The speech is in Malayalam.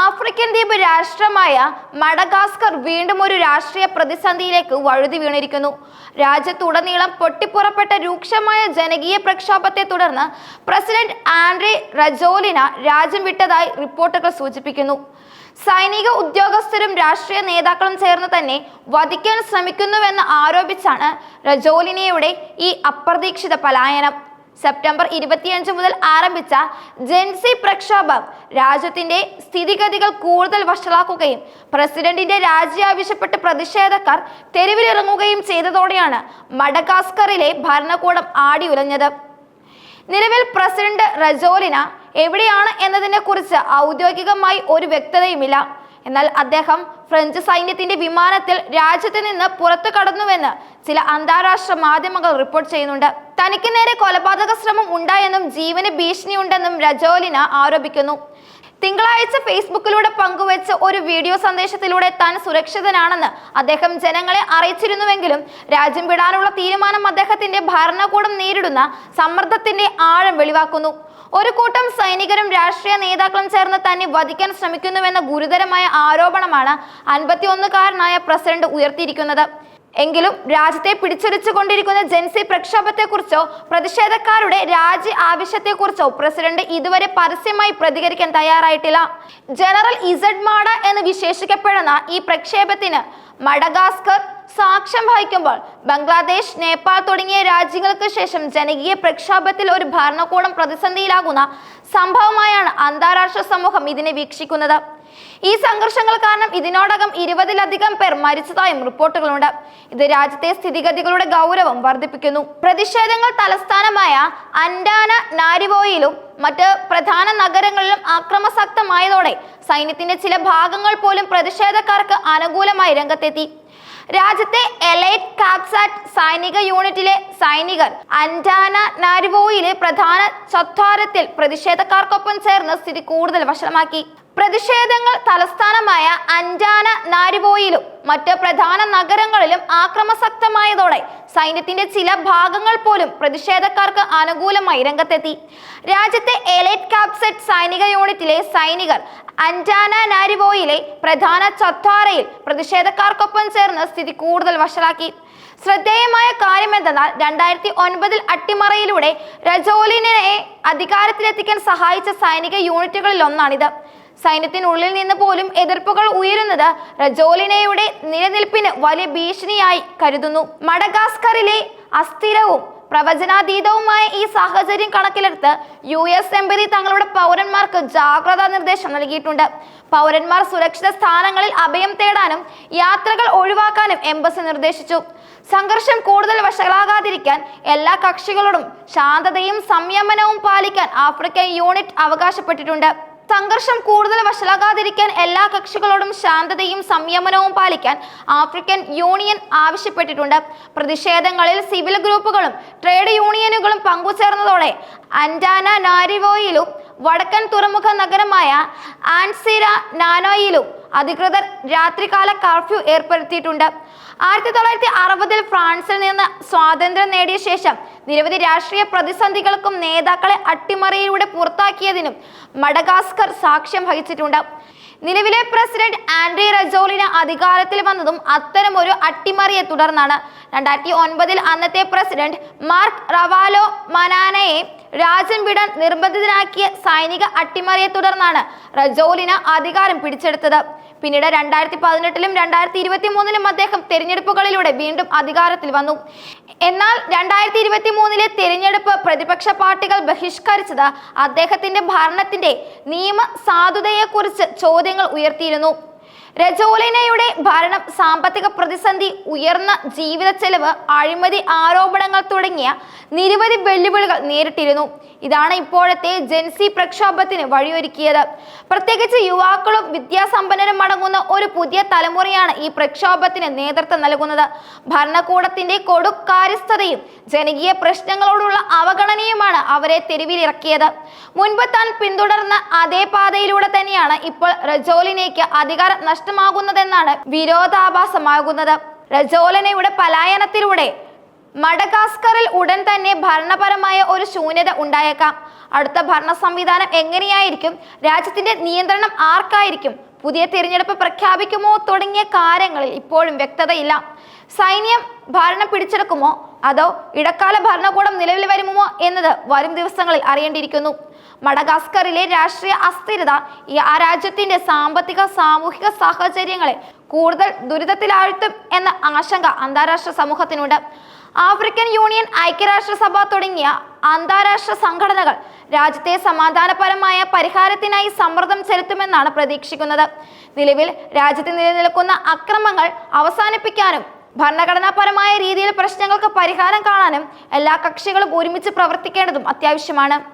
ആഫ്രിക്കൻ ദ്വീപ് രാഷ്ട്രമായ മഡഗാസ്കർ വീണ്ടും ഒരു രാഷ്ട്രീയ പ്രതിസന്ധിയിലേക്ക് വഴുതി വീണിരിക്കുന്നു. രാജ്യത്തുടനീളം പൊട്ടിപ്പുറപ്പെട്ട രൂക്ഷമായ ജനകീയ പ്രക്ഷോഭത്തെ തുടർന്ന് പ്രസിഡന്റ് ആൻഡ്രി റജോലിന രാജ്യം വിട്ടതായി റിപ്പോർട്ടുകൾ സൂചിപ്പിക്കുന്നു. സൈനിക ഉദ്യോഗസ്ഥരും രാഷ്ട്രീയ നേതാക്കളും ചേർന്ന് തന്നെ വധിക്കാൻ ശ്രമിക്കുന്നുവെന്ന് ആരോപിച്ചാണ് റജോലിനയുടെ ഈ അപ്രതീക്ഷിത പലായനം. സെപ്റ്റംബർ ഇരുപത്തിയഞ്ച് മുതൽ ആരംഭിച്ച ജെൻസി പ്രക്ഷോഭം രാജ്യത്തിന്റെ സ്ഥിതിഗതികൾ കൂടുതൽ വഷളാക്കുകയും പ്രസിഡന്റിന്റെ രാജി ആവശ്യപ്പെട്ട് പ്രതിഷേധക്കാർ തെരുവിലിറങ്ങുകയും ചെയ്തതോടെയാണ് മഡഗാസ്കറിലെ ഭരണകൂടം ആടിയുലഞ്ഞത് നിലവിൽ പ്രസിഡന്റ് റജോലിന എവിടെയാണ് എന്നതിനെ കുറിച്ച് ഔദ്യോഗികമായി ഒരു വ്യക്തതയുമില്ല. എന്നാൽ അദ്ദേഹം ഫ്രഞ്ച് സൈന്യത്തിന്റെ വിമാനത്തിൽ രാജ്യത്ത് നിന്ന് പുറത്തു കടന്നുവെന്ന് ചില അന്താരാഷ്ട്ര മാധ്യമങ്ങൾ റിപ്പോർട്ട് ചെയ്യുന്നുണ്ട്. തനിക്ക് നേരെ കൊലപാതക ശ്രമം ഉണ്ടായെന്നും ജീവന് ഭീഷണിയുണ്ടെന്നും രജോലിന ആരോപിക്കുന്നു. തിങ്കളാഴ്ച ഫേസ്ബുക്കിലൂടെ പങ്കുവച്ച ഒരു വീഡിയോ സന്ദേശത്തിലൂടെ താൻ സുരക്ഷിതനാണെന്ന് അദ്ദേഹം ജനങ്ങളെ അറിയിച്ചിരുന്നുവെങ്കിലും രാജ്യം വിടാനുള്ള തീരുമാനം അദ്ദേഹത്തിന്റെ ഭരണകൂടം നേരിടുന്ന സമ്മർദ്ദത്തിന്റെ ആഴം വെളിവാക്കുന്നു. ഒരു കൂട്ടം സൈനികരും രാഷ്ട്രീയ നേതാക്കളും ചേർന്ന് തന്നെ വധിക്കാൻ ശ്രമിക്കുന്നുവെന്ന ഗുരുതരമായ ആരോപണമാണ് അൻപത്തിയൊന്നുകാരനായ പ്രസിഡന്റ് ഉയർത്തിയിരിക്കുന്നത്. എങ്കിലും രാജ്യത്തെ പിടിച്ചെടുച്ചുകൊണ്ടിരിക്കുന്ന ജൻസി പ്രക്ഷോഭത്തെക്കുറിച്ചോ പ്രതിഷേധക്കാരുടെ രാജി ആവശ്യത്തെക്കുറിച്ചോ പ്രസിഡന്റ് ഇതുവരെ പരസ്യമായി പ്രതികരിക്കാൻ തയ്യാറായിട്ടില്ല. ജനറൽ ഇസഡ് മാഡ എന്ന് വിശേഷിക്കപ്പെടുന്ന ഈ പ്രക്ഷേപത്തിന് മഡഗാസ്കർ സാക്ഷ്യം വഹിക്കുമ്പോൾ ബംഗ്ലാദേശ് നേപ്പാൾ തുടങ്ങിയ രാജ്യങ്ങൾക്ക് ശേഷം ജനകീയ പ്രക്ഷോഭത്തിൽ ഒരു ഭരണകൂടം പ്രതിസന്ധിയിലാകുന്ന സംഭവമായാണ് അന്താരാഷ്ട്ര സമൂഹം ഇതിനെ വീക്ഷിക്കുന്നത്. ഈ സംഘർഷങ്ങൾ കാരണം ഇതിനോടകം ഇരുപതിലധികം പേർ മരിച്ചതായും റിപ്പോർട്ടുകളുണ്ട്. ഇത് രാജ്യത്തെ സ്ഥിതിഗതികളുടെ ഗൗരവം വർദ്ധിപ്പിക്കുന്നു. പ്രതിഷേധങ്ങൾ തലസ്ഥാനമായ അൻഡാന നാരിവോയിലും മറ്റ് പ്രധാന നഗരങ്ങളിലും അക്രമസക്തമായതോടെ സൈന്യത്തിന്റെ ചില ഭാഗങ്ങൾ പോലും പ്രതിഷേധക്കാർക്ക് അനുകൂലമായി രംഗത്തെത്തി. രാജ്യത്തെ എലൈറ്റ് കാപ്സാറ്റ് സൈനിക യൂണിറ്റിലെ സൈനികർ അൻഡാന നാരിവോയിലെ പ്രധാന ചത്വാരത്തിൽ പ്രതിഷേധക്കാർക്കൊപ്പം ചേർന്ന് സ്ഥിതി കൂടുതൽ വഷളമാക്കി. പ്രതിഷേധങ്ങൾ തലസ്ഥാനമായ അഞ്ചാന നാരിവോയിലും മറ്റ് പ്രധാന നഗരങ്ങളിലും ആക്രമസക്തമായതോടെ സൈന്യത്തിന്റെ ചില ഭാഗങ്ങൾ പോലും പ്രതിഷേധക്കാർക്ക് അനുകൂലമായി രംഗത്തെത്തി. രാജ്യത്തെ എലൈറ്റ് കാപ്സെറ്റ് സൈനിക യൂണിറ്റിലെ സൈനികർ അഞ്ചാന നാരിവോയിലെ പ്രധാന ചത്വാരയിൽ പ്രതിഷേധക്കാർക്കൊപ്പം ചേർന്ന് സ്ഥിതി കൂടുതൽ വഷളാക്കി. ശ്രദ്ധേയമായ കാര്യമെന്തെന്നാൽ രണ്ടായിരത്തി ഒൻപതിൽ അട്ടിമറയിലൂടെ രജോലിനെ അധികാരത്തിലെത്തിക്കാൻ സഹായിച്ച സൈനിക യൂണിറ്റുകളിൽ ഒന്നാണിത് സൈന്യത്തിനുള്ളിൽ നിന്ന് പോലും എതിർപ്പുകൾ ഉയരുന്നത് റജോലിനയുടെ നിലനിൽപ്പിന് വലിയ ഭീഷണിയായി കരുതുന്നു. മഡഗാസ്കറിലെ അസ്ഥിരവും പ്രവചനാതീതവുമായ ഈ സാഹചര്യം കണക്കിലെടുത്ത് യു എസ് എംബസി തങ്ങളുടെ പൗരന്മാർക്ക് ജാഗ്രതാ നിർദ്ദേശം നൽകിയിട്ടുണ്ട്. പൗരന്മാർ സുരക്ഷിത സ്ഥാനങ്ങളിൽ അഭയം തേടാനും യാത്രകൾ ഒഴിവാക്കാനും എംബസി നിർദ്ദേശിച്ചു. സംഘർഷം കൂടുതൽ വഷളാകാതിരിക്കാൻ എല്ലാ കക്ഷികളോടും ശാന്തതയും സംയമനവും പാലിക്കാൻ ആഫ്രിക്കൻ യൂണിറ്റ് അവകാശപ്പെട്ടിട്ടുണ്ട്. സംഘർഷം കൂടുതൽ വഷളാകാതിരിക്കാൻ എല്ലാ കക്ഷികളോടും ശാന്തതയും സംയമനവും പാലിക്കാൻ ആഫ്രിക്കൻ യൂണിയൻ ആവശ്യപ്പെട്ടിട്ടുണ്ട്. പ്രതിഷേധങ്ങളിൽ സിവിൽ ഗ്രൂപ്പുകളും ട്രേഡ് യൂണിയനുകളും പങ്കുചേർന്നതോടെ അൻഡാന നാരിവോയിലും വടക്കൻ തുറമുഖ നഗരമായ ആൻസിര നാനോയിലും അധികൃതർ രാത്രികാല കർഫ്യൂ ഏർപ്പെടുത്തിയിട്ടുണ്ട്. ആയിരത്തി തൊള്ളായിരത്തി അറുപതിൽ ഫ്രാൻസിൽ നിന്ന് സ്വാതന്ത്ര്യം നേടിയ ശേഷം നിരവധി രാഷ്ട്രീയ പ്രതിസന്ധികൾക്കും നേതാക്കളെ അട്ടിമറിയിലൂടെ പുറത്താക്കിയതിനും മഡഗാസ്കർ സാക്ഷ്യം വഹിച്ചിട്ടുണ്ട്. നിലവിലെ പ്രസിഡന്റ് ആൻഡ്രി റജോളിന് അധികാരത്തിൽ വന്നതും അത്തരം ഒരു അട്ടിമറിയെ തുടർന്നാണ്. രണ്ടായിരത്തി ഒൻപതിൽ അന്നത്തെ പ്രസിഡന്റ് മാർക്ക് റവാലോ മനാനയെ രാജ്യം വിടാൻ നിർബന്ധിതനാക്കിയ സൈനിക അട്ടിമറിയെ തുടർന്നാണ് റജോലിന് അധികാരം പിടിച്ചെടുത്തത്. പിന്നീട് രണ്ടായിരത്തി പതിനെട്ടിലും രണ്ടായിരത്തി ഇരുപത്തി മൂന്നിലും അദ്ദേഹം തെരഞ്ഞെടുപ്പുകളിലൂടെ വീണ്ടും അധികാരത്തിൽ വന്നു. എന്നാൽ രണ്ടായിരത്തി ഇരുപത്തി മൂന്നിലെ തെരഞ്ഞെടുപ്പ് പ്രതിപക്ഷ പാർട്ടികൾ ബഹിഷ്കരിച്ചത് അദ്ദേഹത്തിന്റെ ഭരണത്തിന്റെ നിയമ സാധുതയെക്കുറിച്ച് ചോദ്യങ്ങൾ ഉയർത്തിയിരുന്നു. രജോലിനയുടെ ഭരണം സാമ്പത്തിക പ്രതിസന്ധി ഉയർന്ന ജീവിത ചെലവ് അഴിമതി ആരോപണങ്ങൾ തുടങ്ങിയ നിരവധി വെല്ലുവിളികൾ നേരിട്ടിരുന്നു. ഇതാണ് ഇപ്പോഴത്തെ ജെൻസി പ്രക്ഷോഭത്തിന് വഴിയൊരുക്കിയത്. പ്രത്യേകിച്ച് യുവാക്കളും വിദ്യാസമ്പന്നരും അടങ്ങുന്ന ഒരു പുതിയ തലമുറയാണ് ഈ പ്രക്ഷോഭത്തിന് നേതൃത്വം നൽകുന്നത്. ഭരണകൂടത്തിന്റെ കൊടുക്കാര്യസ്ഥതയും ജനകീയ പ്രശ്നങ്ങളോടുള്ള അവഗണനയുമാണ് അവരെ തെരുവിലിറക്കിയത്. മുൻപ് താൻ പിന്തുടർന്ന അതേ പാതയിലൂടെ തന്നെയാണ് ഇപ്പോൾ റജോലിനേക്ക് അധികാരം നഷ്ടമാകുന്നതെന്നാണ് വിരോധാഭാസമാകുന്നത്. രജോലനയുടെ പലായനത്തിലൂടെ മഡഗാസ്കറിൽ ഉടൻ തന്നെ ഭരണപരമായ ഒരു ശൂന്യത ഉണ്ടായേക്കാം. അടുത്ത ഭരണ സംവിധാനം എങ്ങനെയായിരിക്കും? രാജ്യത്തിന്റെ നിയന്ത്രണം ആർക്കായിരിക്കും? പുതിയ തിരഞ്ഞെടുപ്പ് പ്രഖ്യാപിക്കുമോ? തുടങ്ങിയ കാര്യങ്ങളിൽ ഇപ്പോഴും വ്യക്തതയില്ല. സൈന്യം ഭരണം പിടിച്ചെടുക്കുമോ? അതോ ഇടക്കാല ഭരണകൂടം നിലവിൽ വരുമോ എന്നത് വരും ദിവസങ്ങളിൽ അറിയേണ്ടിയിരിക്കുന്നു. മഡഗാസ്കറിലെ രാഷ്ട്രീയ അസ്ഥിരത ഈ ആ രാജ്യത്തിന്റെ സാമ്പത്തിക സാമൂഹിക സാഹചര്യങ്ങളെ കൂടുതൽ ദുരിതത്തിലാഴ്ത്തും എന്ന ആശങ്ക അന്താരാഷ്ട്ര സമൂഹത്തിനുണ്ട്. ആഫ്രിക്കൻ യൂണിയൻ ഐക്യരാഷ്ട്രസഭ തുടങ്ങിയ അന്താരാഷ്ട്ര സംഘടനകൾ രാജ്യത്തെ സമാധാനപരമായ പരിഹാരത്തിനായി സമ്മർദ്ദം ചെലുത്തുമെന്നാണ് പ്രതീക്ഷിക്കുന്നത്. നിലവിൽ രാജ്യത്ത് നിലനിൽക്കുന്ന അക്രമങ്ങൾ അവസാനിപ്പിക്കാനും ഭരണഘടനാപരമായ രീതിയിൽ പ്രശ്നങ്ങൾക്ക് പരിഹാരം കാണാനും എല്ലാ കക്ഷികളും ഒരുമിച്ച് പ്രവർത്തിക്കേണ്ടതും അത്യാവശ്യമാണ്.